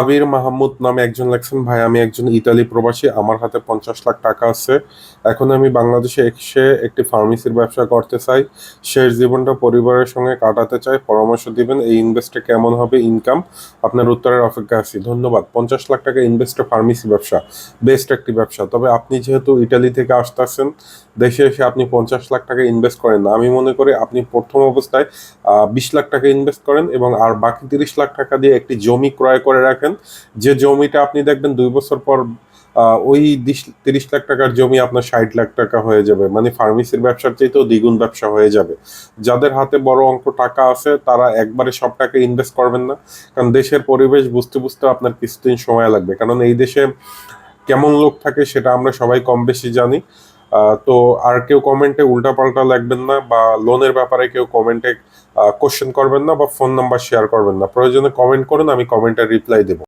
আবির মাহমুদ নামে একজন লেখছেন, ভাই, আমি একজন ইতালি প্রবাসী, আমার হাতে পঞ্চাশ লাখ টাকা আছে। এখন আমি বাংলাদেশে এসে একটি ফার্মেসির ব্যবসা করতে চাই। শেষ জীবনটা পরিবারের সঙ্গে কাটাতে চাই। পরামর্শ দিবেন, এই ইনভেস্টে কেমন হবে ইনকাম আপনার উত্তরের অপেক্ষা আছি। ধন্যবাদ। পঞ্চাশ লাখ টাকা ইনভেস্টে ফার্মেসি ব্যবসা বেস্ট একটি ব্যবসা। তবে আপনি যেহেতু ইটালি থেকে আসতেছেন, দেশে এসে আপনি পঞ্চাশ লাখ টাকা ইনভেস্ট করেন না। আমি মনে করি আপনি প্রথম অবস্থায় বিশ লাখ টাকা ইনভেস্ট করেন এবং আর বাকি তিরিশ লাখ টাকা দিয়ে একটি জমি ক্রয় করে রাখেন। যে জমিটা আপনি দেখবেন দুই বছর পর ওই তিরিশ লাখ টাকার জমি আপনার ষাট লাখ টাকা হয়ে যাবে। মানে ফার্মেসির ব্যবসার চাইতেও দ্বিগুণ ব্যবসা হয়ে যাবে। যাদের হাতে বড় অঙ্ক টাকা আছে, তারা একবারে সব টাকা ইনভেস্ট করবেন না। কারণ দেশের পরিবেশ বুঝতে বুঝতে আপনার কিছুদিন সময় লাগবে। কারণ এই দেশে কেমন লোক থাকে, সেটা আমরা সবাই কম বেশি জানি। তো আর কেউ কমেন্টে উল্টাপাল্টা লাগবেন না বা লোনের ব্যাপারে কেউ কমেন্টে কোশ্চেন করবেন না বা ফোন নাম্বার শেয়ার করবেন না। প্রয়োজনে কমেন্ট করুন, আমি কমেন্টের রিপ্লাই দেবো।